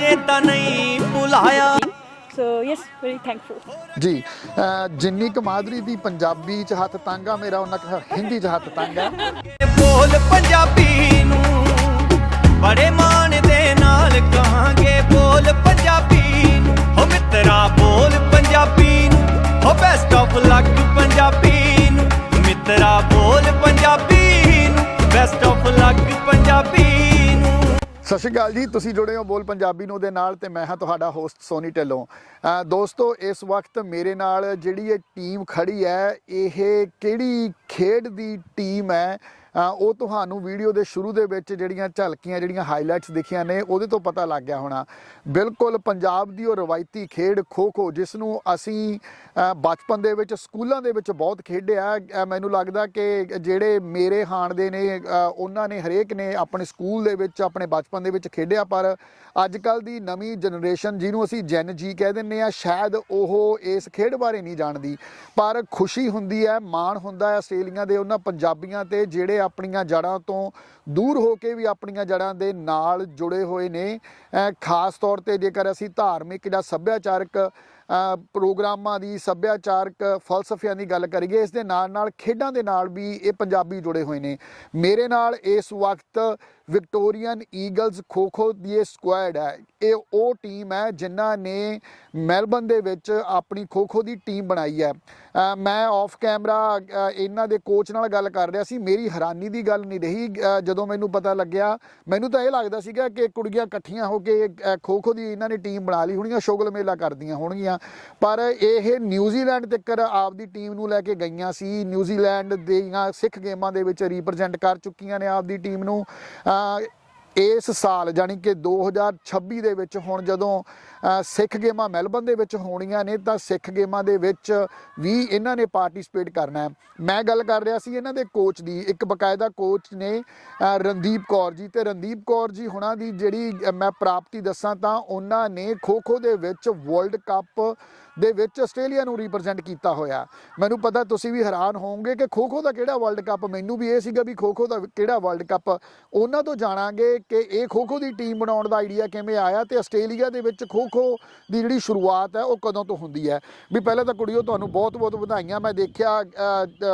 ਅਜੇ ਤਾਂ ਨਹੀਂ ਭੁਲਾਇਆ। So yes, very thankful. ਜੀ ਅਹ ਜਿੰਨੀ ਕੁ ਮਾਦਰੀ ਦੀ ਪੰਜਾਬੀ ਚ ਹੱਥ ਤੰਗ ਮੇਰਾ ਉਹਨਾਂ ਕੁ ਹਿੰਦੀ ਚ ਹੱਥ ਤੰਗ ਬੋਲ ਪੰਜਾਬੀ ਨੂੰ ਬੜੇ ਮਾਣ ਦੇ ਨਾਲ ਕਹਾਂਗੇ ਬੋਲ ਪੰਜਾਬੀ ਸਤਿ ਸ਼੍ਰੀ ਅਕਾਲ ਜੀ, ਤੁਸੀਂ ਜੁੜੇ ਹੋ ਬੋਲ ਪੰਜਾਬੀ ਨੂੰ ਦੇ ਨਾਲ ਤੇ ਮੈਂ ਹਾਂ ਤੁਹਾਡਾ ਹੋਸਟ ਸੋਨੀ ਢਿੱਲੋਂ। ਦੋਸਤੋ, ਇਸ ਵਕਤ ਮੇਰੇ ਨਾਲ ਜਿਹੜੀ ਇਹ ਟੀਮ ਖੜੀ ਹੈ, ਇਹ ਕਿਹੜੀ ਖੇਡ ਦੀ ਟੀਮ ਹੈ? ਉਹ ਤੁਹਾਨੂੰ ਵੀਡੀਓ ਦੇ ਸ਼ੁਰੂ ਦੇ ਵਿੱਚ ਜਿਹੜੀਆਂ ਝਲਕੀਆਂ, ਜਿਹੜੀਆਂ ਹਾਈਲਾਈਟਸ ਦਿਖੀਆਂ ਨੇ, ਉਹਦੇ ਤੋਂ ਪਤਾ ਲੱਗ ਗਿਆ ਹੋਣਾ। ਬਿਲਕੁਲ ਪੰਜਾਬ ਦੀ ਉਹ ਰਵਾਇਤੀ ਖੇਡ ਖੋ ਖੋ, ਜਿਸ ਨੂੰ ਅਸੀਂ ਬਚਪਨ ਦੇ ਵਿੱਚ, ਸਕੂਲਾਂ ਦੇ ਵਿੱਚ ਬਹੁਤ ਖੇਡਿਆ। ਮੈਨੂੰ ਲੱਗਦਾ ਕਿ ਜਿਹੜੇ ਮੇਰੇ ਹਾਣ ਦੇ ਨੇ ਉਹਨਾਂ ਨੇ ਹਰੇਕ ਨੇ ਆਪਣੇ ਸਕੂਲ ਦੇ ਵਿੱਚ, ਆਪਣੇ ਬਚਪਨ ਦੇ ਵਿੱਚ ਖੇਡਿਆ, ਪਰ ਅੱਜ ਕੱਲ ਦੀ ਨਵੀਂ ਜਨਰੇਸ਼ਨ ਜਿਹਨੂੰ ਅਸੀਂ ਜੈਨ ਜੀ ਕਹਿ ਦਿੰਦੇ ਆ ਸ਼ਾਇਦ ਉਹ ਇਸ ਖੇਡ ਬਾਰੇ ਨਹੀਂ ਜਾਣਦੀ। ਪਰ ਖੁਸ਼ੀ ਹੁੰਦੀ ਹੈ, ਮਾਣ ਹੁੰਦਾ ਹੈ ਆਸਟ੍ਰੇਲੀਆ ਦੇ ਉਹਨਾਂ ਪੰਜਾਬੀਆਂ ਤੇ, ਜਿਹੜੇ ਆਪਣੀਆਂ ਜੜ੍ਹਾਂ ਤੋਂ ਦੂਰ ਹੋ ਕੇ ਵੀ ਆਪਣੀਆਂ ਜੜ੍ਹਾਂ ਦੇ ਨਾਲ ਜੁੜੇ ਹੋਏ ਨੇ। ਅਹ ਖਾਸ ਤੌਰ ਤੇ ਜੇਕਰ ਅਸੀਂ ਧਾਰਮਿਕ ਜਾਂ ਸੱਭਿਆਚਾਰਕ ਅ, ਪ੍ਰੋਗਰਾਮਾਂ ਦੀ ਸੱਭਿਆਚਾਰਕ ਫਲਸਫਿਆਂ ਦੀ ਗੱਲ ਕਰੀਏ ਇਸ ਦੇ ਨਾਲ ਨਾਲ ਖੇਡਾਂ ਦੇ ਨਾਲ ਵੀ ਇਹ ਪੰਜਾਬੀ ਜੁੜੇ ਹੋਏ ਨੇ। ਮੇਰੇ ਨਾਲ ਇਸ ਵਕਤ ਵਿਕਟੋਰੀਅਨ ਈਗਲਸ ਖੋ-ਖੋ ਦੀ ਇਹ ਸਕੁਐਡ ਹੈ। ਇਹ ਉਹ ਟੀਮ ਹੈ ਜਿਨ੍ਹਾਂ ਨੇ ਮੈਲਬਨ ਦੇ ਵਿੱਚ ਆਪਣੀ ਖੋ-ਖੋ ਦੀ ਟੀਮ ਬਣਾਈ ਹੈ। ਮੈਂ ਆਫ ਕੈਮਰਾ ਇਹਨਾਂ ਦੇ ਕੋਚ ਨਾਲ ਗੱਲ ਕਰ ਰਿਹਾ ਸੀ। ਮੇਰੀ ਹੈਰਾਨੀ ਦੀ ਗੱਲ ਨਹੀਂ ਰਹੀ। ਜਦੋਂ ਮੈਨੂੰ ਪਤਾ ਲੱਗਿਆ ਮੈਨੂੰ ਤਾਂ ਇਹ ਲੱਗਦਾ ਸੀਗਾ ਕਿ ਕੁੜੀਆਂ ਇਕੱਠੀਆਂ ਹੋ ਕੇ ਅ, ਖੋ-ਖੋ ਦੀ ਇਹਨਾਂ ਨੇ ਟੀਮ ਬਣਾ ਲਈ ਹੋਣੀਆਂ ਸ਼ੁਗਲ ਮੇਲਾ ਕਰਦੀਆਂ ਹੋਣਗੀਆਂ। ਪਰ ਇਹ ਨਿਊਜ਼ੀਲੈਂਡ ਤੱਕ ਆਪਦੀ ਟੀਮ ਨੂੰ ਲੈ ਕੇ ਗਈਆਂ ਸੀ। ਨਿਊਜ਼ੀਲੈਂਡ ਦੀਆਂ ਸਿੱਖ ਗੇਮਾਂ ਦੇ ਵਿੱਚ ਰਿਪਰੈਜ਼ੈਂਟ ਕਰ ਚੁੱਕੀਆਂ ਨੇ ਆਪਦੀ ਟੀਮ ਨੂੰ। ਅ, ਇਸ ਸਾਲ ਜਾਨੀ ਕਿ 2026 ਦੇ ਵਿੱਚ ਹੁਣ ਜਦੋਂ ਸਿੱਖ ਗੇਮਾਂ ਮੈਲਬਨ ਦੇ ਵਿੱਚ ਹੋਣੀਆਂ ਨੇ ਤਾਂ ਸਿੱਖ ਗੇਮਾਂ ਦੇ ਵਿੱਚ ਵੀ ਇਹਨਾਂ ਨੇ ਪਾਰਟਿਸਿਪੇਟ ਕਰਨਾ ਹੈ। ਮੈਂ ਗੱਲ ਕਰ ਰਿਹਾ ਸੀ ਇਹਨਾਂ ਦੇ ਕੋਚ ਦੀ। ਇੱਕ ਬਕਾਇਦਾ ਕੋਚ ਨੇ ਰਣਦੀਪ ਕੌਰ ਜੀ ਤੇ ਰਣਦੀਪ ਕੌਰ ਜੀ ਹੁਣਾਂ ਦੀ ਜਿਹੜੀ ਮੈਂ ਪ੍ਰਾਪਤੀ ਦੱਸਾਂ ਤਾਂ ਉਹਨਾਂ ਨੇ ਖੋ-ਖੋ ਦੇ ਵਿੱਚ ਵਰਲਡ ਕੱਪ ਦੇ ਵਿੱਚ ਆਸਟ੍ਰੇਲੀਆ ਨੂੰ ਰਿਪਰੈਜ਼ੈਂਟ ਕੀਤਾ ਹੋਇਆ। ਮੈਨੂੰ ਪਤਾ ਤੁਸੀਂ ਵੀ ਹੈਰਾਨ ਹੋਵੋਗੇ ਕਿ ਖੋ-ਖੋ ਦਾ ਕਿਹੜਾ ਵਰਲਡ ਕੱਪ ਮੈਨੂੰ ਵੀ ਇਹ ਸੀਗਾ ਵੀ ਖੋ-ਖੋ ਦਾ ਕਿਹੜਾ ਵਰਲਡ ਕੱਪ ਉਹਨਾਂ ਤੋਂ ਜਾਣਾਂਗੇ ਕਿ ਇਹ ਖੋ-ਖੋ ਦੀ ਟੀਮ ਬਣਾਉਣ ਦਾ ਆਈਡੀਆ ਕਿਵੇਂ ਆਇਆ ਤੇ ਆਸਟ੍ਰੇਲੀਆ ਦੇ ਵਿੱਚ ਖੋ-ਖੋ ਦੀ ਜਿਹੜੀ ਸ਼ੁਰੂਆਤ ਹੈ, ਉਹ ਕਦੋਂ ਤੋਂ ਹੁੰਦੀ ਹੈ। ਵੀ ਪਹਿਲਾਂ ਤਾਂ ਕੁੜੀਓ, ਤੁਹਾਨੂੰ ਬਹੁਤ-ਬਹੁਤ ਵਧਾਈਆਂ। ਮੈਂ ਦੇਖਿਆ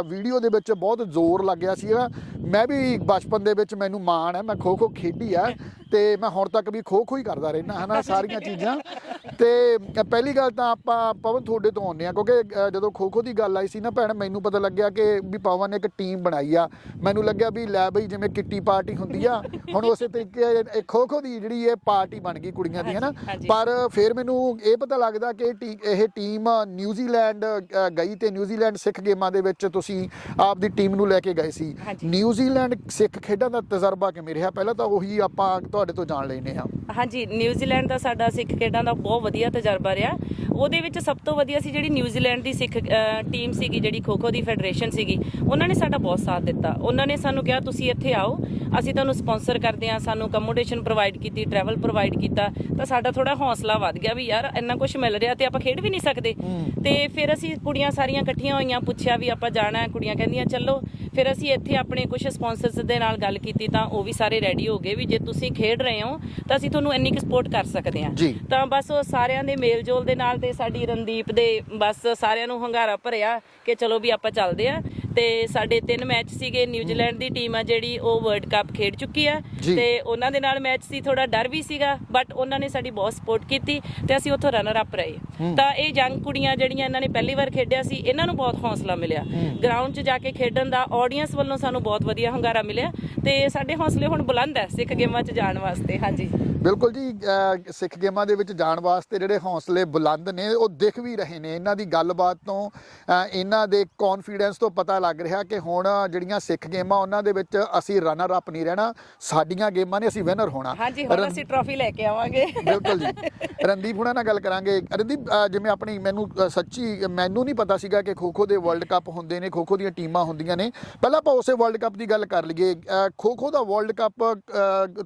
ਵੀਡੀਓ ਦੇ ਵਿੱਚ ਬਹੁਤ ਜ਼ੋਰ ਲੱਗਿਆ ਸੀਗਾ। ਮੈਂ ਵੀ ਬਚਪਨ ਦੇ ਵਿੱਚ ਮੈਨੂੰ ਮਾਣ ਹੈ, ਮੈਂ ਖੋ-ਖੋ ਖੇਡੀ ਆ ਤੇ ਮੈਂ ਹੁਣ ਤੱਕ ਵੀ ਖੋ-ਖੋ ਹੀ ਕਰਦਾ ਰਹਿਣਾ ਹਨਾ ਸਾਰੀਆਂ ਚੀਜ਼ਾਂ। ਤੇ ਪਹਿਲੀ ਗੱਲ ਤਾਂ ਆਪਾਂ ਪਵਨ ਤੁਹਾਡੇ ਤੋਂ ਆਉਂਦੇ ਆ ਕਿਉਂਕਿ ਜਦੋਂ ਖੋ-ਖੋ ਦੀ ਗੱਲ ਆਈ ਸੀ ਨਾ ਭੈਣ ਮੈਨੂੰ ਪਤਾ ਲੱਗਿਆ ਕਿ ਵੀ ਪਵਨ ਨੇ ਇੱਕ ਟੀਮ ਬਣਾਈ ਆ। ਮੈਨੂੰ ਲੱਗਿਆ ਵੀ ਲੈ ਬਈ ਜਿਵੇਂ ਕਿੱਟੀ ਪਾਰਟੀ ਹੁੰਦੀ ਆ ਹੁਣ ਉਸੇ ਤਰੀਕੇ ਇਹ ਖੋ-ਖੋ ਦੀ ਜਿਹੜੀ ਇਹ ਪਾਰਟੀ ਬਣ ਗਈ ਕੁੜੀਆਂ ਦੀ ਹਨਾ। ਪਰ ਫਿਰ ਮੈਨੂੰ ਇਹ ਪਤਾ ਲੱਗਦਾ ਕਿ ਇਹ ਟੀਮ ਨਿਊਜ਼ੀਲੈਂਡ ਗਈ ਤੇ ਨਿਊਜ਼ੀਲੈਂਡ ਸਿੱਖ ਗੇਮਾਂ ਦੇ ਵਿੱਚ ਤੁਸੀਂ ਆਪਦੀ ਟੀਮ ਨੂੰ ਲੈ ਕੇ ਗਏ ਸੀ। ਨਿਊਜ਼ੀਲੈਂਡ ਸਿੱਖ ਖੇਡਾਂ ਦਾ ਤਜਰਬਾ ਕਿਵੇਂ ਰਿਹਾ? ਪਹਿਲਾਂ ਤਾਂ ਉਹੀ ਆਪਾਂ ਤੁਹਾਡੇ ਤੋਂ ਜਾਣ ਲੈਨੇ ਆ ਹਾਂਜੀ ਨਿਊਜ਼ੀਲੈਂਡ ਦਾ ਸਾਡਾ ਸਿੱਖ ਖੇਡਾਂ ਦਾ ਬਹੁਤ ਵਧੀਆ ਤਜਰਬਾ ਰਿਹਾ। ਉਹਦੇ ਵਿੱਚ ਸਭ ਤੋਂ ਵਧੀਆ ਸੀ ਜਿਹੜੀ ਨਿਊਜ਼ੀਲੈਂਡ ਦੀ ਸਿੱਖ ਟੀਮ ਸੀਗੀ ਜਿਹੜੀ ਖੋ-ਖੋ ਦੀ ਫੈਡਰੇਸ਼ਨ ਸੀਗੀ ਉਹਨਾਂ ਨੇ ਸਾਡਾ ਬਹੁਤ ਸਾਥ ਦਿੱਤਾ। ਉਹਨਾਂ ਨੇ ਸਾਨੂੰ ਕਿਹਾ ਤੁਸੀਂ ਇੱਥੇ ਆਓ ਅਸੀਂ ਤੁਹਾਨੂੰ ਸਪਾਂਸਰ ਕਰਦੇ ਹਾਂ ਸਾਨੂੰ ਅਕਮੋਡੇਸ਼ਨ ਪ੍ਰੋਵਾਈਡ ਕੀਤੀ ਟਰੈਵਲ ਪ੍ਰੋਵਾਈਡ ਕੀਤਾ। ਤਾਂ ਸਾਡਾ ਥੋੜਾ ਹੌਸਲਾ ਵੱਧ ਗਿਆ ਵੀ ਯਾਰ ਇੰਨਾ ਕੁਝ ਮਿਲ ਰਿਹਾ ਤੇ ਆਪਾਂ ਖੇਡ ਵੀ ਨਹੀਂ ਸਕਦੇ। ਤੇ ਫਿਰ ਅਸੀਂ ਕੁੜੀਆਂ ਸਾਰੀਆਂ ਇਕੱਠੀਆਂ ਹੋਈਆਂ ਪੁੱਛਿਆ ਵੀ ਆਪਾਂ ਜਾਣਾ ਹੈ ਕੁੜੀਆਂ ਕਹਿੰਦੀਆਂ ਚੱਲੋ। ਫਿਰ ਅਸੀਂ ਇੱਥੇ ਆਪਣੇ ਕੁਝ ਸਪਾਂਸਰਸ ਦੇ ਨਾਲ ਗੱਲ ਕੀਤੀ ਤਾਂ ਉਹ ਵੀ ਸਾਰੇ ਰੈਡੀ ਹੋ ਗਏ ਵੀ ਜੇ ਤੁਸੀਂ ਖੇਡ ਰਹੇ ਹੋ ਤਾਂ ਅਸੀਂ ਤੁਹਾਨੂੰ ਇੰਨੀ ਕੁ ਸਪੋਰਟ ਕਰ ਸਕਦੇ ਹਾਂ। ਤਾਂ ਬਸ ਉਹ ਸਾਰਿਆਂ ਦੇ ਮੇਲ ਜੋਲ ਦੇ ਨਾਲ ਤੇ ਸਾਡੀ ਰਣਦੀਪ ਦੇ ਬਸ ਸਾਰਿਆਂ ਨੂੰ ਹੰਗਾਰਾ ਭਰਿਆ ਕਿ ਚਲੋ ਵੀ ਆਪਾਂ ਚੱਲਦੇ ਆ। ਤੇ ਸਾਡੇ ਤਿੰਨ ਮੈਚ ਸੀਗੇ ਨਿਊਜ਼ੀਲੈਂਡ ਦੀ ਟੀਮ ਆ ਜਿਹੜੀ ਉਹ ਵਰਲਡ ਕੱਪ ਖੇਡ ਚੁੱਕੀ ਆ। ਤੇ ਉਹਨਾਂ ਦੇ ਨਾਲ ਮੈਚ ਸੀ ਥੋੜਾ ਡਰ ਵੀ ਸੀਗਾ ਬਟ ਉਹਨਾਂ ਨੇ ਸਾਡੀ ਬਹੁਤ ਸਪੋਰਟ ਕੀਤੀ ਤੇ ਅਸੀਂ ਉੱਥੋਂ ਰਨਰ ਅਪ ਰਹੇ ਤਾਂ ਇਹ ਯੰਗ ਕੁੜੀਆਂ ਜਿਹੜੀਆਂ ਇਹਨਾਂ ਨੇ ਪਹਿਲੀ ਵਾਰ ਖੇਡਿਆ ਸੀ ਇਹਨਾਂ ਨੂੰ ਬਹੁਤ ਹੌਸਲਾ ਮਿਲਿਆ। ਗਰਾਊਂਡ 'ਚ ਜਾ ਕੇ ਖੇਡਣ ਦਾ ਆਡੀਅנס ਵੱਲੋਂ ਸਾਨੂੰ ਬਹੁਤ ਵਧੀਆ ਹੰਗਾਰਾ ਮਿਲਿਆ ਤੇ ਸਾਡੇ ਹੌਸਲੇ ਹੁਣ ਬੁਲੰਦ ਹੈ ਸਿੱਖ ਗੇਮਾਂ 'ਚ ਜਾਣ ਵਾਸਤੇ। ਹਾਂਜੀ। ਬਿਲਕੁਲ ਜੀ ਸਿੱਖ ਗੇਮਾਂ ਦੇ ਵਿੱਚ ਜਾਣ ਵਾਸਤੇ ਜਿਹੜੇ ਹੌਸਲੇ ਬੁਲੰਦ ਨੇ ਉਹ ਦਿਖ ਵੀ ਰਹੇ ਨੇ। ਇਹਨਾਂ ਦੀ ਗੱਲਬਾਤ ਤੋਂ ਇਹਨਾਂ ਦੇ ਕੌਨਫੀਡੈਂਸ ਤੋਂ ਪਤਾ ਲੱਗ ਰਿਹਾ ਕਿ ਹੁਣ ਜਿਹੜੀਆਂ ਸਿੱਖ ਗੇਮਾਂ ਉਹਨਾਂ ਦੇ ਵਿੱਚ ਅਸੀਂ ਰਨਰ ਅਪ ਨਹੀਂ ਰਹਿਣਾ ਸਾਡੀਆਂ ਗੇਮਾਂ ਨੇ ਅਸੀਂ ਵਿਨਰ ਹੋਣਾ। ਹਾਂਜੀ ਹੁਣ ਅਸੀਂ ਟਰਾਫੀ ਲੈ ਕੇ ਆਵਾਂਗੇ। ਬਿਲਕੁਲ ਜੀ। ਰਣਦੀਪ ਹੁਣਾਂ ਨਾਲ ਗੱਲ ਕਰਾਂਗੇ। ਰਣਦੀਪ ਜਿਵੇਂ ਆਪਣੀ ਮੈਨੂੰ ਸੱਚੀ ਮੈਨੂੰ ਨਹੀਂ ਪਤਾ ਸੀਗਾ ਕਿ ਖੋ-ਖੋ ਦੇ ਵਰਲਡ ਕੱਪ ਹੁੰਦੇ ਨੇ ਖੋ-ਖੋ ਦੀਆਂ ਟੀਮਾਂ ਹੁੰਦੀਆਂ ਨੇ। ਪਹਿਲਾਂ ਆਪਾਂ ਉਸੇ ਵਰਲਡ ਕੱਪ ਦੀ ਗੱਲ ਕਰ ਲਈਏ। ਖੋ-ਖੋ ਦਾ ਵਰਲਡ ਕੱਪ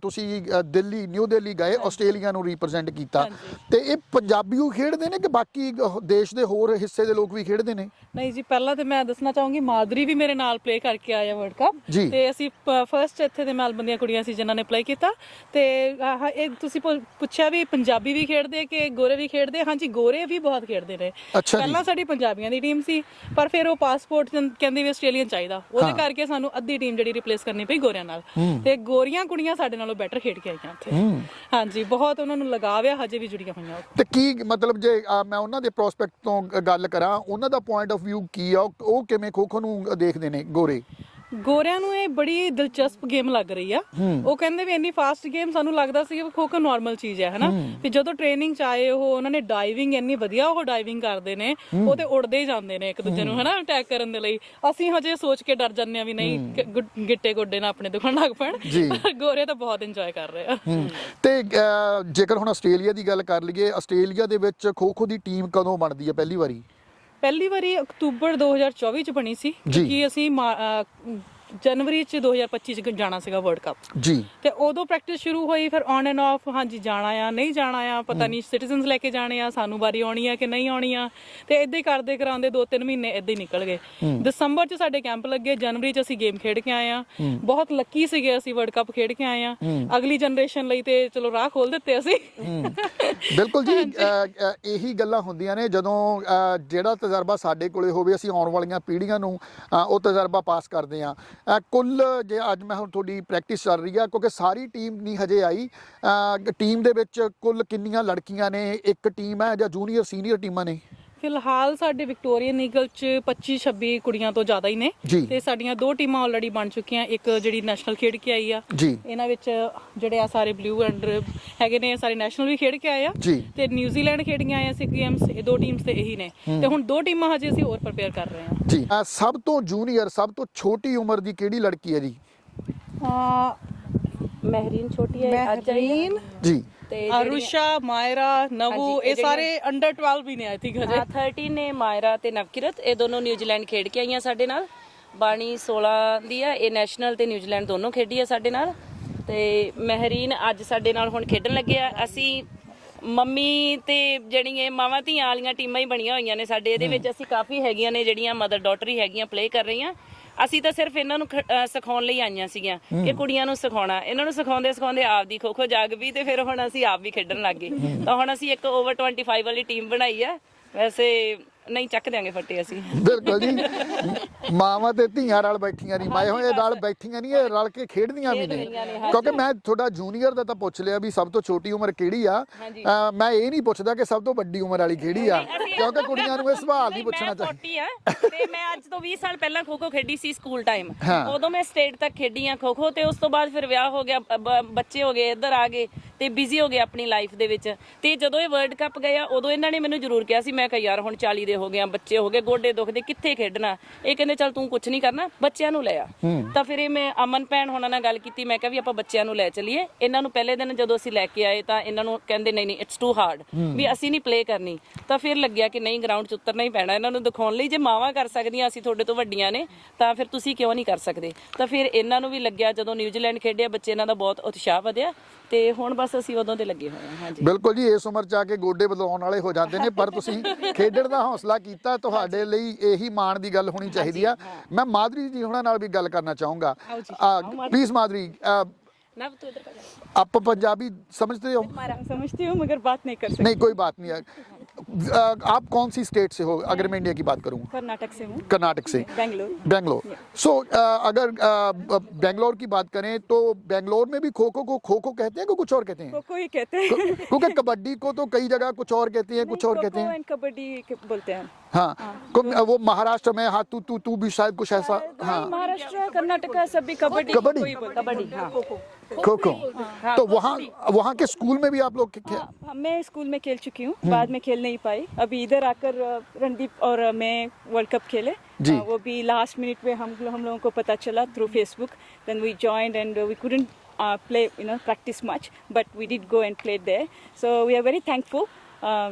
ਤੁਸੀਂ ਦਿੱਲੀ ਨਿਊ ਦਿੱਲੀ ਲਈ ਗਏ ਆਸਟ੍ਰੇਲੀਆ ਨੂੰ ਰਿਪਰੈਜ਼ੈਂਟ ਕੀਤਾ। ਤੇ ਇਹ ਪੰਜਾਬੀਓ ਖੇਡਦੇ ਨੇ ਕਿ ਬਾਕੀ ਦੇਸ਼ ਦੇ ਹੋਰ ਹਿੱਸੇ ਦੇ ਲੋਕ ਵੀ ਖੇਡਦੇ ਨੇ? ਨਹੀਂ ਜੀ ਪਹਿਲਾਂ ਤੇ ਮੈਂ ਦੱਸਣਾ ਚਾਹੂੰਗੀ ਮਾਦਰੀ ਵੀ ਮੇਰੇ ਨਾਲ ਪਲੇ ਕਰਕੇ ਆਇਆ ਵਰਲਡ ਕੱਪ। ਤੇ ਅਸੀਂ ਫਰਸਟ ਇੱਥੇ ਦੇ ਮੈਲਬਨ ਦੀਆਂ ਕੁੜੀਆਂ ਸੀ ਜਿਨ੍ਹਾਂ ਨੇ ਪਲੇ ਕੀਤਾ। ਤੇ ਆਹ ਇਹ ਤੁਸੀਂ ਪੁੱਛਿਆ ਵੀ ਪੰਜਾਬੀ ਵੀ ਖੇਡਦੇ ਕਿ ਗੋਰੇ ਵੀ ਖੇਡਦੇ? ਹਾਂਜੀ ਗੋਰੇ ਵੀ ਬਹੁਤ ਖੇਡਦੇ ਨੇ। ਪਹਿਲਾਂ ਸਾਡੀ ਪੰਜਾਬੀਆਂ ਦੀ ਟੀਮ ਸੀ ਪਰ ਫਿਰ ਉਹ ਪਾਸਪੋਰਟ ਕਹਿੰਦੇ ਵੀ ਆਸਟ੍ਰੇਲੀਅਨ ਚਾਹੀਦਾ। ਉਹਦੇ ਕਰਕੇ ਸਾਨੂੰ ਅੱਧੀ ਟੀਮ ਜਿਹੜੀ ਰਿਪਲੇਸ ਕਰਨੀ ਪਈ ਗੋਰਿਆਂ ਨਾਲ। ਤੇ ਗੋਰੀਆਂ ਕੁੜੀਆਂ ਸਾਡੇ ਨਾਲੋਂ ਬੈਟਰ ਖੇਡ ਕੇ ਆਈਆਂ ਉੱਥੇ। ਹਾਂਜੀ ਬਹੁਤ ਉਹਨਾਂ ਨੂੰ ਲਗਾਵਿਆ ਹਜੇ ਵੀ ਜੁੜੀਆਂ ਹੋਈਆਂ ਉਹ। ਤੇ ਕੀ ਮਤਲਬ ਜੇ ਅਹ, ਮੈਂ ਉਹਨਾਂ ਦੇ ਪ੍ਰੋਸਪੈਕਟ ਤੋਂ ਗ- ਗੱਲ ਕਰਾਂ ਉਹਨਾਂ ਦਾ ਪੁਆਇੰਟ ਆਫ View ਕੀ ਆ ਉਹ- ਉਹ ਕਿਵੇਂ ਖੋ-ਖੋ ਨੂੰ ਦੇਖਦੇ ਨੇ ਗੋਰੇ? ਗੋਰਿਆਂ ਨੂੰ ਇਹ ਬੜੀ ਦਿਲਚਸਪ ਗੇਮ ਲੱਗ ਰਹੀ ਆ। ਉਹ ਕਹਿੰਦੇ ਵੀ ਇੰਨੀ ਫਾਸਟ ਗੇਮ ਸਾਨੂੰ ਲੱਗਦਾ ਸੀ ਕਿ ਖੋ ਖੋ ਨਾਰਮਲ ਚੀਜ਼ ਹੈ ਹਨਾ? ਵੀ ਜਦੋਂ ਟ੍ਰੇਨਿੰਗ ਚ ਆਏ ਉਹ ਉਹਨਾਂ ਨੇ ਡਾਈਵਿੰਗ ਇੰਨੀ ਵਧੀਆ ਉਹ ਡਾਈਵਿੰਗ ਕਰਦੇ ਨੇ ਉਹ ਤੇ ਉੜਦੇ ਹੀ ਜਾਂਦੇ ਨੇ ਇੱਕ ਦੂਜੇ ਨੂੰ ਹਨਾ? ਅਟੈਕ ਕਰਨ ਦੇ ਲਈ। ਅਸੀਂ ਹਜੇ ਸੋਚ ਕੇ ਡਰ ਜਾਂਦੇ ਆ ਵੀ ਨਹੀਂ ਗਿੱਟੇ ਗੋਡੇ ਨਾ ਆਪਣੇ ਦੁਖਣ ਲੱਗ ਪੈਣ। ਗੋਰੇ ਤਾਂ ਬਹੁਤ ਇੰਜੋਏ ਕਰ ਰਹੇ ਆ। ਤੇ ਜੇਕਰ ਹੁਣ ਆਸਟ੍ਰੇਲੀਆ ਦੀ ਗੱਲ ਕਰ ਲਈਏ ਆਸਟ੍ਰੇਲੀਆ ਦੇ ਵਿੱਚ ਖੋ-ਖੋ ਦੀ ਟੀਮ ਕਦੋਂ ਬਣਦੀ ਹੈ ਪਹਿਲੀ ਵਾਰੀ? ਪਹਿਲੀ ਵਾਰੀ ਅਕਤੂਬਰ 2024 ਚ ਬਣੀ ਸੀ। ਕਿ ਅਸੀਂ ਮਾ- ਅਹ ਜਨਵਰੀ ਚ 2025 ਚ ਜਾਣਾ ਸੀਗਾ ਵਰਲਡ ਕੱਪ ਜੀ। ਤੇ ਉਦੋਂ ਪ੍ਰੈਕਟਿਸ ਸ਼ੁਰੂ ਹੋਈ ਫਿਰ ਔਨ ਐਂਡ ਆਫ ਹਾਂਜੀ ਜਾਣਾ ਆ ਨਹੀਂ ਜਾਣਾ ਆ ਪਤਾ ਨਹੀਂ ਸਿਟੀਜ਼ਨਸ ਲੈ ਕੇ ਜਾਣੇ ਆ ਸਾਨੂੰ ਵਾਰੀ ਆਉਣੀ ਆ ਕਿ ਨਹੀਂ ਆਉਣੀ ਆ। ਤੇ ਇਦਾਂ ਹੀ ਕਰਦੇ ਕਰਾਉਂਦੇ 2-3 ਮਹੀਨੇ ਇਦਾਂ ਹੀ ਨਿਕਲ ਗਏ। ਦਸੰਬਰ 'ਚ ਸਾਡੇ ਕੈਂਪ ਲੱਗੇ ਜਨਵਰੀ 'ਚ ਅਸੀਂ ਗੇਮ ਖੇਡ ਕੇ ਆਏ ਆ। ਬਹੁਤ ਲੱਕੀ ਸੀਗੇ ਅਸੀਂ ਵਰਲਡ ਕੱਪ ਖੇਡ ਕੇ ਆਏ ਆ। ਅਗਲੀ ਜਨਰੇਸ਼ਨ ਲਈ ਤੇ ਚਲੋ ਰਾਹ ਖੋਲ ਦਿੱਤੇ ਅਸੀਂ। ਬਿਲਕੁਲ ਜੀ ਇਹੀ ਗੱਲਾਂ ਹੁੰਦੀਆਂ ਨੇ ਜਦੋਂ ਜਿਹੜਾ ਤਜਰਬਾ ਸਾਡੇ ਕੋਲੇ ਹੋਵੇ ਅਸੀਂ ਆਉਣ ਵਾਲੀਆਂ ਪੀੜ੍ਹੀਆਂ ਨੂੰ ਉਹ ਤਜਰਬਾ ਪਾਸ ਕਰਦੇ ਆ। ਕੁੱਲ ਜੇ ਅੱਜ ਮੈਂ ਹੁਣ ਤੁਹਾਡੀ ਪ੍ਰੈਕਟਿਸ ਚੱਲ ਰਹੀ ਆ, ਕਿਉਂਕਿ ਸਾਰੀ ਟੀਮ ਨਹੀਂ ਹਜੇ ਆਈ ਟੀਮ ਦੇ ਵਿੱਚ ਕੁੱਲ ਕਿੰਨੀਆਂ ਲੜਕੀਆਂ ਨੇ, ਇੱਕ ਟੀਮ ਹੈ ਜਾਂ ਜੂਨੀਅਰ ਸੀਨੀਅਰ ਟੀਮਾਂ ਨੇ? ਫਿਲਹਾਲ ਸਾਡੇ ਵਿਕਟੋਰੀਅਨ ਈਗਲ 'ਚ 25-26 ਕੁੜੀਆਂ ਤੋਂ ਜ਼ਿਆਦਾ ਹੀ ਨੇ। ਜੀ। ਤੇ ਸਾਡੀਆਂ ਦੋ ਟੀਮਾਂ ਆਲਰੇਡੀ ਬਣ ਚੁੱਕੀਆਂ ਇੱਕ ਜਿਹੜੀ ਨੈਸ਼ਨਲ ਖੇਡ ਕੇ ਆਈ ਆ। ਜੀ। ਇਹਨਾਂ ਵਿੱਚ ਜਿਹੜੇ ਆ ਸਾਰੇ ਬਲੂ ਐਂਡ ਹੈਗੇ ਨੇ ਸਾਰੇ ਨੈਸ਼ਨਲ ਵੀ ਖੇਡ ਕੇ ਆਏ ਆ। ਜੀ। ਤੇ ਨਿਊਜ਼ੀਲੈਂਡ ਖੇਡ ਕੇ ਆਏ ਆ ਸਿੱਖ ਗੇਮਸ ਇਹ ਦੋ ਟੀਮਸ ਤੇ ਇਹੀ ਨੇ। ਤੇ ਹੁਣ ਦੋ ਟੀਮਾਂ ਹਜੇ ਅਸੀਂ ਹੋਰ ਪ੍ਰਪੇਅਰ ਕਰ ਰਹੇ ਹਾਂ ਜੀ। ਅਹ, ਸਭ ਤੋਂ ਜੂਨੀਅਰ ਸਭ ਤੋਂ ਛੋਟੀ ਉਮਰ ਦੀ ਕਿਹੜੀ ਲੜਕੀ ਹੈ ਜੀ? ਮਹਿਰੀਨ ਛੋਟੀ ਹੈ ਅੱਜ ਆਈ ਹੈ। ਮਹਿਰੀਨ। ਜੀ। ਤੇ ਅਰੁਸ਼ਾ ਮਾਇਰਾ ਨਵੂ ਇਹ ਸਾਰੇ ਅੰਡਰ 12 ਵੀ ਨੇ ਆਈ ਥਿੰਕ ਹਜੇ। ਹਾਂ 13 ਨੇ ਮਾਇਰਾ ਤੇ ਨਵਕਿਰਤ। ਇਹ ਦੋਨੋਂ ਨਿਊਜ਼ੀਲੈਂਡ ਖੇਡ ਕੇ ਆਈਆਂ ਸਾਡੇ ਨਾਲ। ਬਾਣੀ 16 ਦੀ ਆ ਇਹ ਨੈਸ਼ਨਲ ਤੇ ਨਿਊਜ਼ੀਲੈਂਡ ਦੋਨੋਂ ਖੇਡੀ ਆ ਸਾਡੇ ਨਾਲ। ਤੇ ਮਹਿਰੀਨ ਅੱਜ ਸਾਡੇ ਨਾਲ ਹੁਣ ਖੇਡਣ ਲੱਗੇ ਆ। ਅਸੀਂ ਮੰਮੀ ਤੇ ਜਿਹੜੀਆਂ ਮਾਵਾਂ ਧੀਆਂ ਵਾਲੀਆਂ ਟੀਮਾਂ ਹੀ ਬਣੀਆਂ ਹੋਈਆਂ ਨੇ ਸਾਡੇ। ਇਹਦੇ ਵਿੱਚ ਅਸੀਂ ਕਾਫੀ ਹੈਗੀਆਂ ਨੇ ਜਿਹੜੀਆਂ ਮਦਰ ਡਾਟਰ ਹੀ ਹੈਗੀਆਂ ਪਲੇ ਕਰ ਰਹੀਆਂ। ਅਸੀਂ ਤਾਂ ਸਿਰਫ ਇਹਨਾਂ ਨੂੰ ਖ- ਅਹ ਸਿਖਾਉਣ ਲਈ ਆਈਆਂ ਸੀਗੀਆਂ ਕਿ ਕੁੜੀਆਂ ਨੂੰ ਸਿਖਾਉਣਾ। ਇਹਨਾਂ ਨੂੰ ਸਿਖਾਉਂਦੇ ਸਿਖਾਉਂਦੇ ਆਪ ਦੀ ਖੋ ਖੋ ਜਾਗ ਵੀ ਤੇ ਫਿਰ ਹੁਣ ਅਸੀਂ ਆਪ ਵੀ ਖੇਡਣ ਲੱਗ ਗਏ। ਤਾਂ ਹੁਣ ਅਸੀਂ ਇੱਕ ਓਵਰ 25 ਵਾਲੀ ਟੀਮ ਬਣਾਈ ਆ। ਵੈਸੇ ਨਹੀਂ ਚੱਕ ਦਿਆਂਗੇ ਫੱਟੇ ਅਸੀਂ। ਬਿਲਕੁਲ ਜੀ। ਮਾਵਾਂ ਤੇ ਧੀਆਂ ਰਲ ਬੈਠੀਆਂ ਨਹੀਂ ਮਾਏ ਹੋਏ ਰਲ ਬੈਠੀਆਂ ਨਹੀਂ ਇਹ ਰਲ ਕੇ ਖੇਡਦੀਆਂ ਵੀ ਨੇ। ਕਿਉਂਕਿ ਮੈਂ ਤੁਹਾਡਾ ਜੂਨੀਅਰ ਦਾ ਤਾਂ ਪੁੱਛ ਲਿਆ ਵੀ ਸਭ ਤੋਂ ਛੋਟੀ ਉਮਰ ਕਿਹੜੀ ਆ? ਅਹ ਮੈਂ ਇਹ ਨਹੀਂ ਪੁੱਛਦਾ ਕਿ ਸਭ ਤੋਂ ਵੱਡੀ ਉਮਰ ਵਾਲੀ ਕਿਹੜੀ ਆ। ਕਿਉਂਕਿ ਕੁੜੀਆਂ ਨੂੰ ਇਹ ਸਵਾਲ ਨਹੀਂ ਪੁੱਛਣਾ ਚਾਹੀਦਾ ਮੈਂ 40 ਆ ਤੇ ਮੈਂ ਅੱਜ ਤੋਂ 20 ਸਾਲ ਪਹਿਲਾਂ ਖੋ ਖੋ ਖੇਡੀ ਸੀ ਸਕੂਲ ਟਾਈਮ ਹਾਂ। ਉਦੋਂ ਮੈਂ ਸਟੇਟ ਤੱਕ ਖੇਡੀ ਆ ਖੋ ਖੋ ਤੇ ਉਸ ਤੋਂ ਬਾਅਦ ਫਿਰ ਵਿਆਹ ਹੋ ਗਿਆ ਬ- ਬ- ਬੱਚੇ ਹੋ ਗਏ ਇੱਧਰ ਆ ਗਏ। ਤੇ ਬਿਜ਼ੀ ਹੋ ਗਏ ਆਪਣੀ ਲਾਈਫ ਦੇ ਵਿੱਚ। ਤੇ ਜਦੋਂ ਇਹ ਵਰਲਡ ਕੱਪ ਗਿਆ ਉਦੋਂ ਇਹਨਾਂ ਨੇ ਮੈਨੂੰ ਜ਼ਰੂਰ ਕਿਹਾ ਸੀ ਮੈਂ ਕਿਹਾ ਯਾਰ ਹੁਣ 40 ਦੇ ਹੋ ਗਏ ਆ ਬੱਚੇ ਹੋ ਗਏ ਗੋਡੇ ਦੁਖਦੇ ਕਿੱਥੇ ਖੇਡਣਾ? ਇਹ ਕਹਿੰਦੇ ਚੱਲ ਤੂੰ ਕੁਝ ਨਹੀਂ ਕਰਨਾ ਬੱਚਿਆਂ ਨੂੰ ਲੈ ਆ। ਤਾਂ ਫਿਰ ਇਹ ਮੈਂ ਅਮਨ ਭੈਣ ਹੋਣਾ ਨਾਲ ਗੱਲ ਕੀਤੀ ਮੈਂ ਕਿਹਾ ਵੀ ਆਪਾਂ ਬੱਚਿਆਂ ਨੂੰ ਲੈ ਚਲੀਏ। ਇਹਨਾਂ ਨੂੰ ਪਹਿਲੇ ਦਿਨ ਜਦੋਂ ਅਸੀਂ ਲੈ ਕੇ ਆਏ ਤਾਂ ਇਹਨਾਂ ਨੂੰ ਕਹਿੰਦੇ ਨਹੀਂ ਨਹੀਂ ਇਟਸ ਟੂ ਹਾਰਡ ਵੀ ਅਸੀਂ ਨਹੀਂ ਪਲੇ ਕਰਨੀ। ਤਾਂ ਫਿਰ ਲੱਗਿਆ ਕਿ ਨਹੀਂ ਗਰਾਊਂਡ 'ਚ ਉਤਰਨਾ ਹੀ ਪੈਣਾ। ਇਹਨਾਂ ਨੂੰ ਦਿਖਾਉਣ ਲਈ ਜੇ ਮਾਵਾਂ ਕਰ ਸਕਦੀਆਂ ਅਸੀਂ ਤੁਹਾਡੇ ਤੋਂ ਵੱਡੀਆਂ ਨੇ ਤਾਂ ਫਿਰ ਤੁਸੀਂ ਕਿਉਂ ਨਹੀਂ ਕਰ ਸਕਦੇ? ਤਾਂ ਫਿਰ ਇਹਨਾਂ ਨੂੰ ਵੀ ਲੱਗਿਆ ਜਦੋਂ ਨਿਊਜ਼ੀਲੈਂਡ ਖੇਡਿਆ ਬੱਚੇ ਇਹਨਾਂ ਦਾ ਬਹੁਤ ਉਤਸ਼ਾਹ ਵਧਿਆ। ਤੇ ਹੁਣ ਬਸ ਅਸੀਂ ਉਦੋਂ ਦੇ ਲੱਗੇ ਹੋਏ ਹਾਂ ਹਾਂਜੀ ਬਿਲਕੁਲ ਜੀ ਇਸ ਉਮਰ ਚ ਆ ਕੇ ਗੋਡੇ ਬਦਲਾਉਣ ਵਾਲੇ ਹੋ ਜਾਂਦੇ ਨੇ ਪਰ ਤੁਸੀਂ ਖੇਡਣ ਦਾ ਹੌਸਲਾ ਕੀਤਾ ਤੁਹਾਡੇ ਲਈ ਇਹੀ ਮਾਣ ਦੀ ਗੱਲ ਹੋਣੀ ਚਾਹੀਦੀ ਆ ਮੈਂ ਮਾਧੁਰੀ ਜੀ ਹੁਣਾਂ ਨਾਲ ਵੀ ਗੱਲ ਕਰਨਾ ਚਾਹੂੰਗਾ ਪਲੀਜ਼ ਮਾਧੁਰੀ ਅਹ, ਨਵ ਤੂੰ ਇੱਧਰ ਕਰ आप पंजाबी समझते हो समझती हूँ मगर बात नहीं कर सकती नहीं कोई बात नहीं है अ, आप कौन सी स्टेट से हो? अगर मैं इंडिया की बात करूँ। कर्नाटक से हूँ। कर्नाटक से। बेंगलोर। बेंगलोर। सो अगर बेंगलोर की बात करें तो बेंगलोर में भी खो खो को खो खो कहते हैं कि कुछ और कहते हैं? खो ही कहते हैं। क्योंकि कबड्डी को तो कई जगह कुछ और कहते हैं कुछ और कहते हैं। कबड्डी बोलते हैं। हाँ। को- वो महाराष्ट्र में हाँ तू तू तू भी शायद कुछ ऐसा हाँ महाराष्ट्र कर्नाटक सभी कबड्डी कबड्डी? ही हैं। कबड्डी, हाँ। खो खो हाँ, हाँ, हाँ, तो वहाँ वहाँ के स्कूल में भी आप लोग खेल हाँ, मैं स्कूल में खेल चुकी हूँ हम्म। बाद में खेल नहीं पाई। अभी इधर आकर रणदीप और मैं वर्ल्ड कप खेले। जी। आ, वो भी लास्ट मिनट में हम हम लोगों को पता चला through Facebook then we joined and we couldn't play you know practice much but we did go and play there so we are very thankful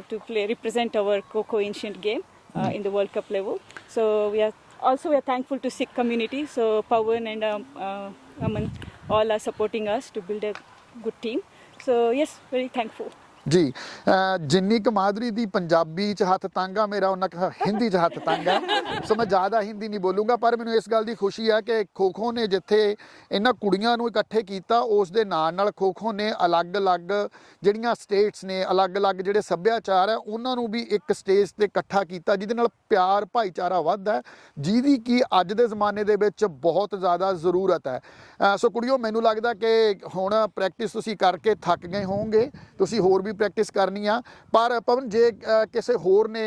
to play represent our kho kho ancient game in the world cup level so we are also we are thankful to Sikh community so Pavan and Aman all are supporting us to build a good team So yes, very thankful. ਜੀ ਜਿੰਨੀ ਕੁ ਮਾਧੁਰੀ ਦੀ ਪੰਜਾਬੀ ਚ ਹੱਥ ਤੰਗ ਆ, ਮੇਰਾ ਉਹਨਾਂ ਕੁ ਹਿੰਦੀ ਚ ਹੱਥ ਤੰਗ ਹੈ ਸੋ ਮੈਂ ਜ਼ਿਆਦਾ ਹਿੰਦੀ ਨਹੀਂ ਬੋਲੂੰਗਾ, ਪਰ ਮੈਨੂੰ ਇਸ ਗੱਲ ਦੀ ਖੁਸ਼ੀ ਹੈ ਕਿ ਖੋਖੋ ਨੇ ਜਿੱਥੇ ਇਹਨਾਂ ਕੁੜੀਆਂ ਨੂੰ ਇਕੱਠੇ ਕੀਤਾ, ਉਸ ਦੇ ਨਾਲ ਨਾਲ ਖੋਖੋ ਨੇ ਅਲੱਗ-ਅਲੱਗ ਜਿਹੜੀਆਂ ਸਟੇਟਸ ਨੇ, ਅਲੱਗ-ਅਲੱਗ ਜਿਹੜੇ ਸੱਭਿਆਚਾਰ ਹੈ ਉਹਨਾਂ ਨੂੰ ਵੀ ਇੱਕ ਸਟੇਜ ਤੇ ਇਕੱਠਾ ਕੀਤਾ, ਜਿਹਦੇ ਨਾਲ ਪਿਆਰ, ਭਾਈਚਾਰਾ ਵੱਧਦਾ ਹੈ ਜਿਹਦੀ ਕਿ ਅੱਜ ਦੇ ਜ਼ਮਾਨੇ ਦੇ ਵਿੱਚ ਬਹੁਤ ਜ਼ਿਆਦਾ ਜ਼ਰੂਰਤ ਹੈ ਅਹ ਸੋ ਕੁੜੀਓ, ਮੈਨੂੰ ਲੱਗਦਾ ਕਿ ਹੁਣ ਪ੍ਰੈਕਟਿਸ ਤੁਸੀਂ ਕਰਕੇ ਥੱਕ ਗਏ ਹੋਵੋਗੇ, ਤੁਸੀਂ ਹੋਰ ਵੀ ਪ੍ਰੈਕਟਿਸ ਕਰਨੀ ਆ। ਪਰ ਪਵਨ ਜੇ ਕਿਸੇ ਹੋਰ ਨੇ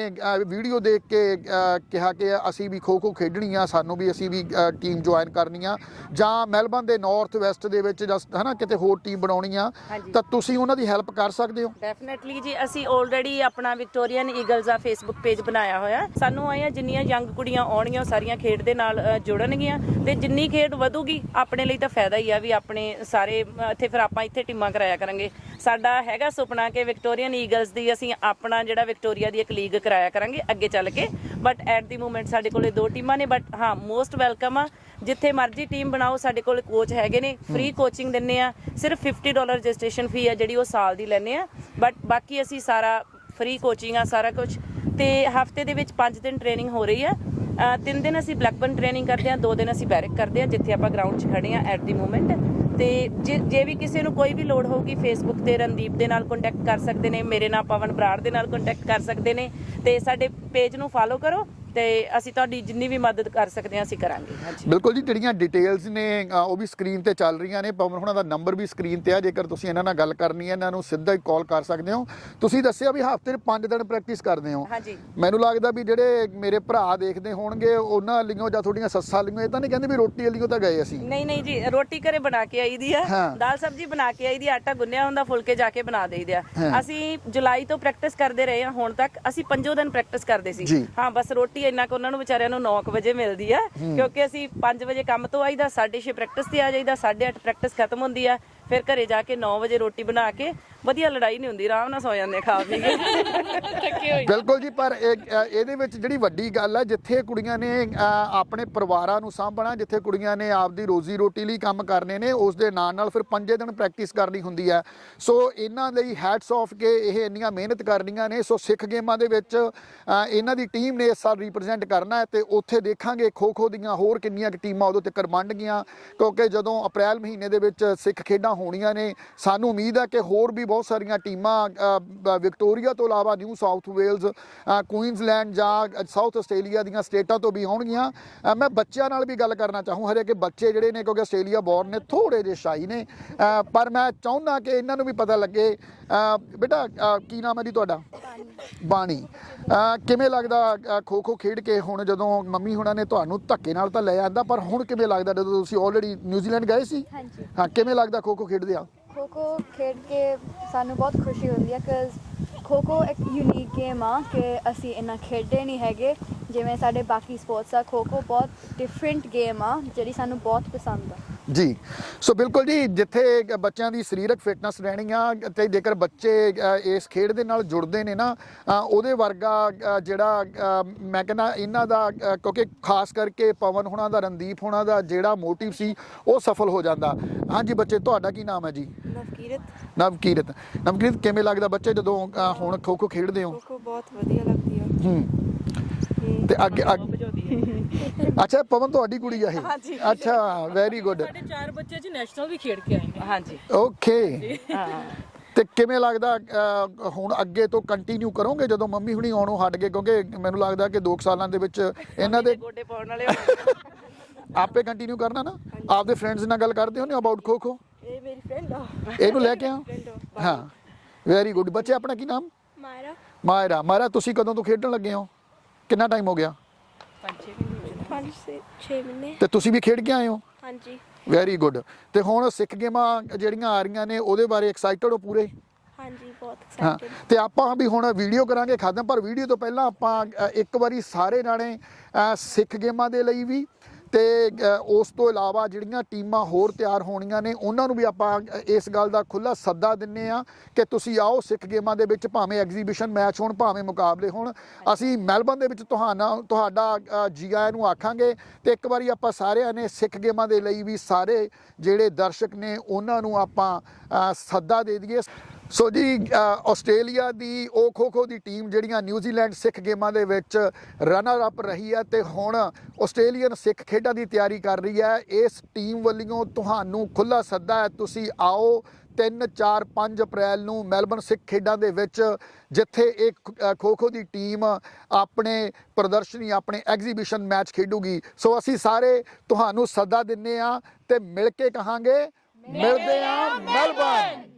ਵੀਡੀਓ ਦੇਖ ਕੇ ਕਿਹਾ ਕਿ ਅਸੀਂ ਵੀ ਖੋ ਖੋ ਖੇਡਣੀ ਆ ਸਾਨੂੰ ਵੀ ਅਸੀਂ ਵੀ ਟੀਮ ਜੁਆਇਨ ਕਰਨੀ ਆ ਜਾਂ ਮੈਲਬਨ ਦੇ ਨਾਰਥ ਵੈਸਟ ਦੇ ਵਿੱਚ ਹਨਾ ਕਿਤੇ ਹੋਰ ਟੀਮ ਬਣਾਉਣੀ ਆ। ਤਾਂ ਤੁਸੀਂ ਉਹਨਾਂ ਦੀ ਹੈਲਪ ਕਰ ਸਕਦੇ ਹੋ? ਡੈਫੀਨਿਟਲੀ ਜੀ ਅਸੀਂ ਆਲਰੇਡੀ ਆਪਣਾ ਵਿਕਟੋਰੀਅਨ ਈਗਲਸ ਦਾ ਫੇਸਬੁੱਕ ਪੇਜ ਬਣਾਇਆ ਹੋਇਆ। ਸਾਨੂੰ ਆਏ ਆ ਜਿੰਨੀਆਂ ਯੰਗ ਕੁੜੀਆਂ ਆਉਣਗੀਆਂ ਸਾਰੀਆਂ ਖੇਡ ਦੇ ਨਾਲ ਜੁੜਨਗੀਆਂ। ਤੇ ਜਿੰਨੀ ਖੇਡ ਵਧੂਗੀ ਆਪਣੇ ਲਈ ਤਾਂ ਫਾਇਦਾ ਹੀ ਆ ਵੀ ਆਪਣੇ ਸਾਰੇ ਇੱਥੇ ਫਿਰ ਆਪਾਂ ਇੱਥੇ ਟੀਮਾਂ ਕਰਾਇਆ ਕਰਾਂਗੇ। ਸਾਡਾ ਹੈਗਾ ਸੁਪਨਾ ਕਿ ਵਿਕਟੋਰੀਅਨ ਈਗਲਸ ਦੀ ਅਸੀਂ ਆਪਣਾ ਜਿਹੜਾ ਵਿਕਟੋਰੀਆ ਦੀ ਇੱਕ ਲੀਗ ਕਰਾਇਆ ਕਰਾਂਗੇ ਅੱਗੇ ਚੱਲ ਕੇ। ਬਟ ਐਟ ਦੀ ਮੂਮੈਂਟ ਸਾਡੇ ਕੋਲੇ ਦੋ ਟੀਮਾਂ ਨੇ ਬਟ ਹਾਂ ਮੋਸਟ ਵੈਲਕਮ ਆ। ਜਿੱਥੇ ਮਰਜ਼ੀ ਟੀਮ ਬਣਾਓ ਸਾਡੇ ਕੋਲ ਕੋਚ ਹੈਗੇ ਨੇ ਫ੍ਰੀ ਕੋਚਿੰਗ ਦਿੰਨੇ ਆ। ਸਿਰਫ 50 ਡਾਲਰ ਰਜਿਸਟ੍ਰੇਸ਼ਨ ਫੀ ਆ ਜਿਹੜੀ ਉਹ ਸਾਲ ਦੀ ਲੈਨੇ ਆ। ਬਟ ਬਾਕੀ ਅਸੀਂ ਸਾਰਾ ਫ੍ਰੀ ਕੋਚਿੰਗ ਆ ਸਾਰਾ ਕੁਝ ਤੇ ਹਫ਼ਤੇ ਦੇ ਵਿੱਚ 5 ਦਿਨ ਟ੍ਰੇਨਿੰਗ ਹੋ ਰਹੀ ਆ। ਤਿੰਨ ਦਿਨ ਅਸੀਂ ਬਲੈਕਬਰਨ ਟ੍ਰੇਨਿੰਗ ਕਰਦੇ ਆ ਦੋ ਦਿਨ ਅਸੀਂ ਬੈਰਕ ਕਰਦੇ ਆ ਜਿੱਥੇ ਆਪਾਂ ਗਰਾਊਂਡ 'ਚ ਖੜੇ ਆ ਐਟ ਦੀ ਮੂਮੈਂਟ ਤੇ ਜੇ ਜੇ ਵੀ ਕਿਸੇ ਨੂੰ ਕੋਈ ਵੀ ਲੋੜ ਹੋਊਗੀ ਫੇਸਬੁੱਕ ਤੇ ਰਣਦੀਪ ਦੇ ਨਾਲ ਕੰਟੈਕਟ ਕਰ ਸਕਦੇ ਨੇ, ਮੇਰੇ ਨਾਲ ਪਵਨ ਬਰਾੜ ਦੇ ਨਾਲ ਕੰਟੈਕਟ ਕਰ ਸਕਦੇ ਨੇ ਤੇ ਸਾਡੇ ਪੇਜ ਨੂੰ ਫਾਲੋ ਕਰੋ। ਤੇ ਅਸੀਂ ਤੁਹਾਡੀ ਜਿੰਨੀ ਵੀ ਮਦਦ ਕਰ ਸਕਦੇ ਆ ਅਸੀਂ ਕਰਾਂਗੇ। ਹਾਂਜੀ। ਬਿਲਕੁਲ ਜੀ ਜਿਹੜੀਆਂ ਡਿਟੇਲਸ ਨੇ ਅ, ਉਹ ਵੀ ਸਕਰੀਨ ਤੇ ਚੱਲ ਰਹੀਆਂ ਨੇ। ਪਵਨ ਹੁਣਾਂ ਦਾ ਨੰਬਰ ਵੀ ਸਕਰੀਨ ਤੇ ਆ। ਜੇਕਰ ਤੁਸੀਂ ਇਹਨਾਂ ਨਾਲ ਗੱਲ ਕਰਨੀ ਹੈ ਇਹਨਾਂ ਨੂੰ ਸਿੱਧਾ ਹੀ ਕਾਲ ਕਰ ਸਕਦੇ ਹੋ। ਤੁਸੀਂ ਦੱਸਿਆ ਵੀ ਹਫ਼ਤੇ 'ਚ 5 ਦਿਨ ਪ੍ਰੈਕਟਿਸ ਕਰਦੇ ਹੋ। ਹਾਂਜੀ। ਮੈਨੂੰ ਲੱਗਦਾ ਵੀ ਜਿਹੜੇ ਮੇਰੇ ਭਰਾ ਦੇਖਦੇ ਹੋਣਗੇ ਉਹਨਾਂ ਲਈਓ ਜਾਂ ਤੁਹਾਡੀਆਂ ਸੱਸਾਂ ਲਈਓ ਇਹ ਤਾਂ ਨਹੀਂ ਕਹਿੰਦੇ ਵੀ ਰੋਟੀ ਲਈਓ ਤਾਂ ਗਏ ਅਸੀਂ। ਨਹੀਂ ਨਹੀਂ ਜੀ ਰੋਟੀ ਘਰੇ ਬਣਾ ਕੇ ਆਈਦੀ ਆ। ਹਾਂ। ਦਾਲ ਸਬਜੀ ਬਣਾ ਕੇ ਆਈਦੀ ਆ ਆਟਾ ਗੁੰਨਿਆ ਹੁੰਦਾ ਫੁਲਕੇ ਜਾ ਕੇ ਬਣਾ ਦੇਈਦੇ ਆ। ਹਾਂ। ਅਸੀਂ ਜੁਲਾਈ ਤੋਂ ਪ੍ਰੈਕਟਿਸ ਕਰਦੇ ਰਹੇ ਹਾਂ ਹੁਣ ਤੱਕ ਅਸੀਂ ਪੰਜੋ ਦਿਨ ਪ੍ਰੈਕਟਿਸ ਕਰਦੇ ਸੀ। ਜੀ। ਹਾਂ ਬਸ ਰੋਟੀ ਇੰਨਾ ਕੁ ਉਹਨਾਂ ਨੂੰ ਵਿਚਾਰਿਆਂ ਨੂੰ 9 ਵਜੇ ਮਿਲਦੀ ਆ ਕਿਉਂਕਿ ਅਸੀਂ 5 ਵਜੇ ਕੰਮ ਤੋਂ ਆਈਦਾ 6:30 ਪ੍ਰੈਕਟਿਸ ਤੇ ਆ ਜਾਈਦਾ 8:30 ਪ੍ਰੈਕਟਿਸ ਖਤਮ ਹੁੰਦੀ ਆ। ਫਿਰ ਘਰੇ ਜਾ ਕੇ 9 ਵਜੇ ਰੋਟੀ ਬਣਾ ਕੇ ਵਧੀਆ ਲੜਾਈ ਨਹੀਂ ਹੁੰਦੀ ਆਰਾਮ ਨਾਲ ਸੌ ਜਾਂਦੇ ਆ ਖਾ ਪੀ ਕੇ। ਥੱਕੇ ਹੋਏ ਬਿਲਕੁਲ ਜੀ ਪਰ ਇਹ- ਅ, ਇਹਦੇ ਵਿੱਚ ਜਿਹੜੀ ਵੱਡੀ ਗੱਲ ਹੈ ਜਿੱਥੇ ਕੁੜੀਆਂ ਨੇ ਅ, ਆਪਣੇ ਪਰਿਵਾਰਾਂ ਨੂੰ ਸਾਂਭਣਾ ਜਿੱਥੇ ਕੁੜੀਆਂ ਨੇ ਆਪਦੀ ਰੋਜ਼ੀ ਰੋਟੀ ਲਈ ਕੰਮ ਕਰਨੇ ਨੇ ਉਸ ਦੇ ਨਾਲ ਨਾਲ ਫਿਰ ਪੰਜੇ ਦਿਨ ਪ੍ਰੈਕਟਿਸ ਕਰਨੀ ਹੁੰਦੀ ਹੈ। ਸੋ ਇਹਨਾਂ ਲਈ ਹੈਟਸ ਆਫ ਕੇ ਇਹ ਇੰਨੀਆਂ ਮਿਹਨਤ ਕਰਨੀਆਂ ਨੇ ਸੋ ਸਿੱਖ ਗੇਮਾਂ ਦੇ ਵਿੱਚ ਅ, ਇਹਨਾਂ ਦੀ ਟੀਮ ਨੇ ਇਸ ਸਾਲ ਰਿਪਰੈਜ਼ੈਂਟ ਕਰਨਾ ਹੈ ਤੇ ਉੱਥੇ ਦੇਖਾਂਗੇ ਖੋ ਖੋ ਦੀਆਂ ਹੋਰ ਕਿੰਨੀਆਂ ਕੁ ਟੀਮਾਂ ਉਦੋਂ ਤੱਕ ਗਈਆਂ ਕਿਉਂਕਿ ਜਦੋਂ ਅਪ੍ਰੈਲ ਮਹੀਨੇ ਦੇ ਵਿੱਚ ਸਿੱਖ ਖੇਡਾਂ ਹੋਣੀਆਂ ਨੇ। ਸਾਨੂੰ ਉਮੀਦ ਹੈ ਕਿ ਹੋਰ ਵੀ ਬਹੁਤ ਸਾਰੀਆਂ ਟੀਮਾਂ ਵਿਕਟੋਰੀਆ ਤੋਂ ਇਲਾਵਾ New South Wales uh, Queensland ਜਾਂ ਸਾਊਥ ਆਸਟ੍ਰੇਲੀਆ ਦੀਆਂ ਸਟੇਟਾਂ ਤੋਂ ਵੀ ਆਉਣਗੀਆਂ ਮੈਂ ਬੱਚਿਆਂ ਨਾਲ ਵੀ ਗੱਲ ਕਰਨਾ ਚਾਹੂੰ। ਹਰੇ ਕਿ ਬੱਚੇ ਜਿਹੜੇ ਨੇ ਕਿਉਂਕਿ ਆਸਟ੍ਰੇਲੀਆ ਬੋਰਨ ਨੇ ਥੋੜੇ ਜਿਹੇ ਸ਼ਾਈ ਨੇ। ਪਰ ਮੈਂ ਚਾਹੁੰਦਾ ਕਿ ਇਹਨਾਂ ਨੂੰ ਵੀ ਪਤਾ ਲੱਗੇ ਬੇਟਾ ਕੀ ਨਾਮ ਹੈ ਜੀ ਤੁਹਾਡਾ? ਬਾਣੀ। ਕਿਵੇਂ ਲੱਗਦਾ ਖੋ ਖੋ ਖੇਡ ਕੇ ਹੁਣ ਜਦੋਂ ਮੰਮੀ ਹੁਣਾਂ ਨੇ ਤੁਹਾਨੂੰ ਧੱਕੇ ਨਾਲ ਤਾਂ ਲੈ ਆਂਦਾ ਪਰ ਹੁਣ ਕਿਵੇਂ ਲੱਗਦਾ ਜਦੋਂ ਤੁਸੀਂ ਆਲਰੇਡੀ ਨਿਊਜ਼ੀਲੈਂਡ ਗਏ ਸੀ? ਹਾਂਜੀ। ਹਾਂ ਕਿਵੇਂ ਲੱਗਦਾ ਖੋ ਖੋ ਖੇਡਦੇ ਆ? ਖੋ ਖੋ ਖੇਡ ਕੇ ਸਾਨੂੰ ਬਹੁਤ ਖੁਸ਼ੀ ਹੁੰਦੀ ਹੈ ਕਿਉਂਕਿ ਖੋ ਖੋ ਇੱਕ ਯੂਨੀਕ ਗੇਮ ਆ ਕਿ ਅਸੀਂ ਇੰਨਾ ਖੇਡੇ ਨਹੀਂ ਹੈਗੇ। ਜਿਵੇਂ ਸਾਡੇ ਬਾਕੀ ਸਪੋਰਟਸ ਆ ਖੋ ਖੋ ਬਹੁਤ ਡਿਫਰੈਂਟ ਗੇਮ ਆ ਜਿਹੜੀ ਸਾਨੂੰ ਬਹੁਤ ਪਸੰਦ ਆ। ਜੀ ਸੋ ਬਿਲਕੁਲ ਜੀ ਜਿੱਥੇ ਬੱਚਿਆਂ ਦੀ ਸਰੀਰਕ ਫਿਟਨੈਸ ਰਹਿਣੀ ਆ ਤੇ ਜੇਕਰ ਬੱਚੇ ਇਸ ਖੇਡ ਦੇ ਨਾਲ ਜੁੜਦੇ ਨੇ ਨਾ ਉਹਦੇ ਵਰਗਾ ਜਿਹੜਾ ਮੈਂ ਕਹਿੰਦਾ ਇਹਨਾਂ ਦਾ ਕਿਉਂਕਿ ਖਾਸ ਕਰਕੇ ਪਵਨ ਹੁਣਾਂ ਦਾ ਰਣਦੀਪ ਹੁਣਾਂ ਦਾ ਜਿਹੜਾ ਮੋਟਿਵ ਸੀ ਉਹ ਸਫਲ ਹੋ ਜਾਂਦਾ। ਹਾਂਜੀ ਬੱਚੇ ਤੁਹਾਡਾ ਕੀ ਨਾਮ ਹੈ ਜੀ? ਨਵਕੀਰਤ। ਨਵਕੀਰਤ। ਨਵਕੀਰਤ ਕਿਵੇਂ ਲੱਗਦਾ ਬੱਚੇ ਜਦੋਂ ਹੁਣ ਖੋ ਖੋ ਖੇਡਦੇ ਹੋ? ਖੋ ਬਹੁਤ ਵਧੀਆ ਲੱਗਦੀ ਆ। ਹੂੰ। ਤੇ ਅੱਗੇ ਅੱਗੇ ਅੱਛਾ ਪਵਨ ਤੁਹਾਡੀ ਕੁੜੀ ਆ ਇਹ? ਅੱਛਾ ਵੈਰੀ ਗੁੱਡ ਸਾਡੇ ਚਾਰ ਬੱਚੇ ਜੀ ਨੈਸ਼ਨਲ ਵੀ ਖੇਡ ਕੇ ਆਏ ਨੇ। ਹਾਂਜੀ। ਓਕੇ ਹਾਂ। ਤੇ ਕਿਵੇਂ ਲੱਗਦਾ ਅਹ, ਹੁਣ ਅੱਗੇ ਤੋਂ ਕੰਟੀਨਿਊ ਕਰੋਗੇ ਜਦੋਂ ਮੰਮੀ ਹੁਣੀ ਆਉਣੋਂ ਹਟ ਗਏ? ਕਿਉਂਕਿ ਮੈਨੂੰ ਲੱਗਦਾ ਕਿ 2 ਸਾਲਾਂ ਦੇ ਵਿੱਚ ਇਹਨਾਂ ਦੇ ਗੋਡੇ ਪਾਉਣ ਵਾਲੇ। ਆਪੇ ਕੰਟੀਨਿਊ ਕਰਨਾ ਨਾ? ਆਪਦੇ ਫਰੈਂਡਸ ਨਾਲ ਗੱਲ ਕਰਦੇ ਹੋ ਨੇ ਅਬਾਊਟ ਖੋ ਖੋ ਇਹ ਮੇਰੀ ਫਰੈਂਡ ਆ। ਇਹਨੂੰ ਲੈ ਕੇ ਆ? ਹਾਂ। ਵੈਰੀ ਗੁੱਡ ਬੱਚੇ ਆਪਣਾ ਕੀ ਨਾਮ? ਮਾਇਰਾ। ਮਾਇਰਾ। ਮਾਇਰਾ ਤੁਸੀਂ ਕਦੋਂ ਤੋਂ ਖੇਡਣ ਲੱਗੇ ਹੋ? ਕਿੰਨਾ ਟਾਈਮ ਹੋ ਗਿਆ? 5 ਸੇ 6 ਮਹੀਨੇ ਤੇ ਤੁਸੀਂ ਵੀ ਖੇਡ ਕੇ ਆਏ ਹੋ? ਹਾਂਜੀ। ਵੈਰੀ ਗੁੱਡ ਤੇ ਹੁਣ ਸਿੱਖ ਗੇਮਾਂ ਜਿਹੜੀਆਂ ਆ ਰਹੀਆਂ ਨੇ ਉਹਦੇ ਬਾਰੇ ਐਕਸਾਈਟਡ ਹੋ ਪੂਰੇ? ਹਾਂਜੀ ਬਹੁਤ ਹਾਂ। ਐਕਸਾਈਟਡ ਤੇ ਆਪਾਂ ਵੀ ਹੁਣ ਵੀਡੀਓ ਕਰਾਂਗੇ ਖਾਦਮ ਪਰ ਵੀਡੀਓ ਤੋਂ ਪਹਿਲਾਂ ਆਪਾਂ ਅ, ਇੱਕ ਵਾਰੀ ਸਾਰੇ ਜਾਣੇ ਅ, ਸਿੱਖ ਗੇਮਾਂ ਦੇ ਲਈ ਵੀ ਤੇ ਉਸ ਤੋਂ ਇਲਾਵਾ ਜਿਹੜੀਆਂ ਟੀਮਾਂ ਹੋਰ ਤਿਆਰ ਹੋਣੀਆਂ ਨੇ ਉਹਨਾਂ ਨੂੰ ਵੀ ਆਪਾਂ ਇਸ ਗੱਲ ਦਾ ਖੁੱਲਾ ਸੱਦਾ ਦਿੰਨੇ ਆ ਕਿ ਤੁਸੀਂ ਆਓ ਸਿੱਖ ਗੇਮਾਂ ਦੇ ਵਿੱਚ ਭਾਵੇਂ ਐਗਜ਼ੀਬਿਸ਼ਨ ਮੈਚ ਹੋਣ ਭਾਵੇਂ ਮੁਕਾਬਲੇ ਹੋਣ। ਅਸੀਂ ਮੈਲਬਨ ਦੇ ਵਿੱਚ ਤੁਹਾਨੂੰ ਤੁਹਾਡਾ ਅ, ਜੀ ਆਇਆਂ ਨੂੰ ਆਖਾਂਗੇ ਤੇ ਇੱਕ ਵਾਰੀ ਆਪਾਂ ਸਾਰਿਆਂ ਨੇ ਸਿੱਖ ਗੇਮਾਂ ਦੇ ਲਈ ਵੀ ਸਾਰੇ ਜਿਹੜੇ ਦਰਸ਼ਕ ਨੇ ਉਹਨਾਂ ਨੂੰ ਆਪਾਂ ਸੱਦਾ ਦੇ ਦਈਏ। ਸੋ ਜੀ ਆਸਟ੍ਰੇਲੀਆ ਦੀ ਉਹ ਖੋ ਖੋ ਦੀ ਟੀਮ ਜਿਹੜੀਆਂ ਨਿਊਜ਼ੀਲੈਂਡ ਸਿੱਖ ਗੇਮਾਂ ਦੇ ਵਿੱਚ ਰਨਰ ਅਪ ਰਹੀ ਹੈ ਤੇ ਹੁਣ ਆਸਟ੍ਰੇਲੀਅਨ ਸਿੱਖ ਖੇਡਾਂ ਦੀ ਤਿਆਰੀ ਕਰ ਰਹੀ ਹੈ। ਇਸ ਟੀਮ ਵੱਲੋਂ ਤੁਹਾਨੂੰ ਖੁੱਲਾ ਸੱਦਾ ਹੈ, ਤੁਸੀਂ ਆਓ 3 4 5 ਅਪ੍ਰੈਲ ਨੂੰ ਮੈਲਬਨ ਸਿੱਖ ਖੇਡਾਂ ਦੇ ਵਿੱਚ, ਜਿੱਥੇ ਇੱਕ ਖੋ ਖੋ ਦੀ ਟੀਮ ਆਪਣੇ ਪ੍ਰਦਰਸ਼ਨੀ, ਆਪਣੇ ਐਗਜ਼ੀਬਿਸ਼ਨ ਮੈਚ ਖੇਡੂਗੀ। ਸੋ ਅਸੀਂ ਸਾਰੇ ਤੁਹਾਨੂੰ ਸੱਦਾ ਦਿੰਨੇ ਆ ਤੇ ਮਿਲ ਕੇ ਕਹਾਂਗੇ, ਮਿਲਦੇ ਆ ਮੈਲਬਨ